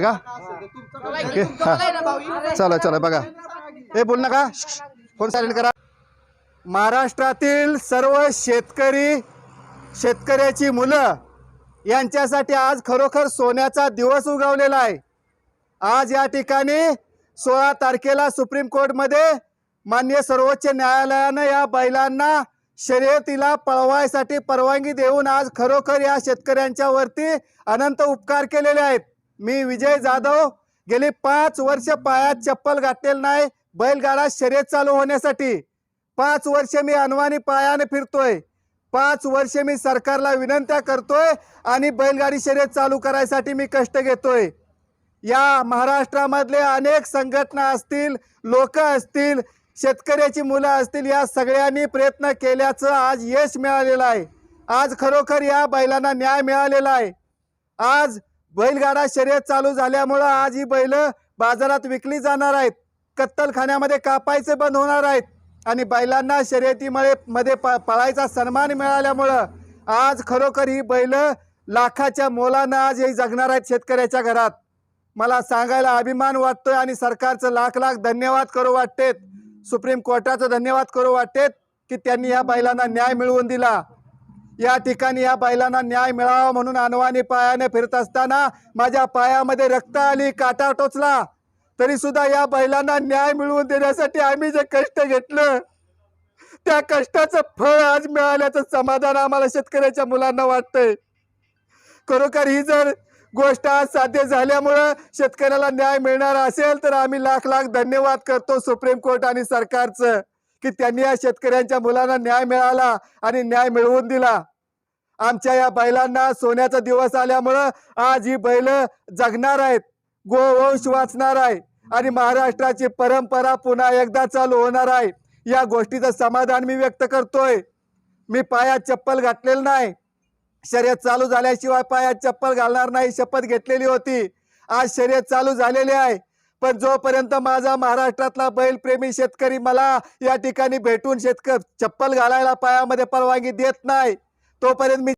का? ओके. हा. चला चला बघा. हे बोल नका. फोन सायलेंट करा. महाराष्ट्रातील सर्व शेतकरी शेतकऱ्याची मुलं यांच्यासाठी आज खरोखर सोन्याचा दिवस उगवलेला आहे. आज या ठिकाणी सोळा तारखेला सुप्रीम कोर्टमध्ये मान्य सर्वोच्च न्यायालयानं या बैलांना शर्यतीला पळवायसाठी परवानगी देऊन आज खरोखर या शेतकऱ्यांच्या वरती अनंत उपकार केलेले आहेत. मी विजय जाधव गेली पाच वर्ष पायात चप्पल घातलेलं नाही बैलगाडा शर्यत चालू होण्यासाठी. पाच वर्ष मी अनवानी पायाने फिरतोय. पाच वर्ष मी सरकारला विनंत्या करतोय आणि बैलगाडी शर्यत चालू करायसाठी मी कष्ट घेतोय. या महाराष्ट्रामधले अनेक संघटना असतील लोक असतील शेतकऱ्याची मुलं असतील या सगळ्यांनी प्रयत्न केल्याचं आज यश मिळालेलं आहे. आज खरोखर या बैलांना न्याय मिळालेला आहे. आज बैलगाडा शर्यत चालू झाल्यामुळं आज ही बैल बाजारात विकली जाणार आहेत. कत्तलखान्यामध्ये कापायचे बंद होणार आहेत. आणि बैलांना शर्यतीमुळे मध्ये प पळायचा सन्मान मिळाल्यामुळं आज खरोखर ही बैल लाखाच्या मोलानं आज हे जगणार आहेत शेतकऱ्याच्या घरात. मला सांगायला अभिमान वाटतोय आणि सरकारचं लाख लाख धन्यवाद करू वाटतेत. सुप्रीम कोर्टाचं धन्यवाद करू वाटतेत की त्यांनी या बैलांना न्याय मिळवून दिला. या ठिकाणी या बैलांना न्याय मिळावा म्हणून अनवाणी पायाने फिरत असताना माझ्या पायामध्ये रक्त आली काटा टोचला. तरी सुद्धा या बैलांना न्याय मिळवून देण्यासाठी आम्ही जे कष्ट घेतलं त्या कष्टाचं फळ आज मिळाल्याचं समाधान आम्हाला शेतकऱ्याच्या मुलांना वाटतंय. खरोखर ही जर गोष्ट आज साध्य झाल्यामुळं शेतकऱ्याला न्याय मिळणार असेल तर आम्ही लाख लाख धन्यवाद करतो सुप्रीम कोर्ट आणि सरकारचं. की त्यांनी या शेतकऱ्यांच्या मुलांना न्याय मिळाला आणि न्याय मिळवून दिला. आमच्या या बैलांना सोन्याचा दिवस आल्यामुळं आज ही बैल जगणार आहेत गोवंश वाचणार आहे आणि महाराष्ट्राची परंपरा पुन्हा एकदा चालू होणार आहे. या गोष्टीचं समाधान मी व्यक्त करतोय. मी पायात चप्पल घातलेलं नाही. शर्यत चालू झाल्याशिवाय पायात चप्पल घालणार नाही शपथ घेतलेली होती. आज शर्यत चालू झालेली आहे. पण जोपर्यंत माझा महाराष्ट्रातला बैलप्रेमी शेतकरी मला या ठिकाणी भेटून शेतकरी चप्पल घालायला पायामध्ये परवानगी देत नाही तोपर्यंत मी